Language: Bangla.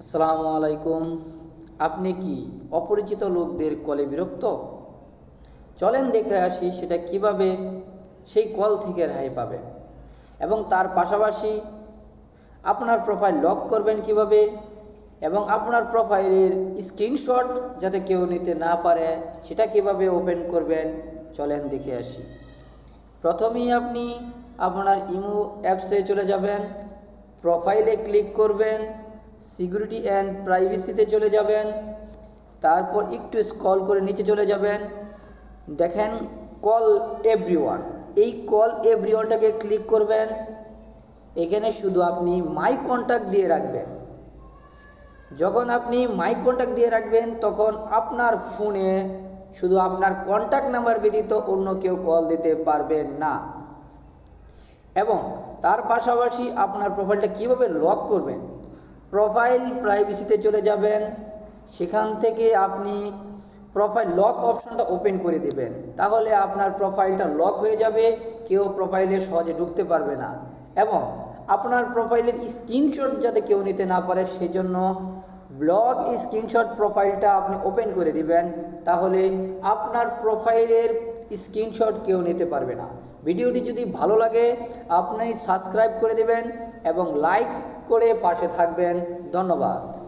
আসসালামু আলাইকুম। আপনি কি অপরিচিত লোকদের কলে বিরক্ত? চলেন দেখে আসি সেটা কীভাবে সেই কল থেকে রেহাই পাবেন। এবং তার পাশাপাশি আপনার প্রোফাইল লক করবেন কীভাবে? এবং আপনার প্রোফাইলের স্ক্রিনশট যাতে কেউ নিতে না পারে, সেটা কীভাবে ওপেন করবেন? চলেন দেখে আসি। প্রথমেই আপনি আপনার ইমো অ্যাপসে চলে যাবেন। প্রোফাইলে ক্লিক করবেন। সিকিউরিটি অ্যান্ড প্রাইভেসিতে চলে যাবেন। তারপর একটু স্ক্রল করে নিচে চলে যাবেন। দেখেন কল এভরিওয়ান এই কল এভরিওয়ানটাকে ক্লিক করবেন। এখানে শুধু আপনি মাই কন্ট্যাক্ট দিয়ে রাখবেন। যখন আপনি মাই কন্ট্যাক্ট দিয়ে রাখবেন, তখন আপনার ফোনে শুধু আপনার কন্ট্যাক্ট নাম্বার ব্যতীত অন্য কেউ কল দিতে পারবেন না। এবং তার পাশাপাশি আপনার প্রোফাইলটা কীভাবে লক করবেন? প্রোফাইল প্রাইভেসিতে চলে যাবেন। সেখান থেকে আপনি প্রোফাইল লক অপশনটা ওপেন করে দিবেন। তাহলে আপনার প্রোফাইলটা লক হয়ে যাবে, কেউ প্রোফাইলে সহজে ঢুকতে পারবে না। এবং আপনার প্রোফাইলের স্ক্রিনশট যাতে কেউ নিতে না পারে, সেজন্য ব্লগ স্ক্রিনশট প্রোফাইলটা আপনি ওপেন করে দিবেন। তাহলে আপনার প্রোফাইলের স্ক্রিনশট কেউ নিতে পারবে না। ভিডিওটি যদি ভালো লাগে, আপনি সাবস্ক্রাইব করে দেবেন এবং লাইক করে পাশে থাকবেন। ধন্যবাদ।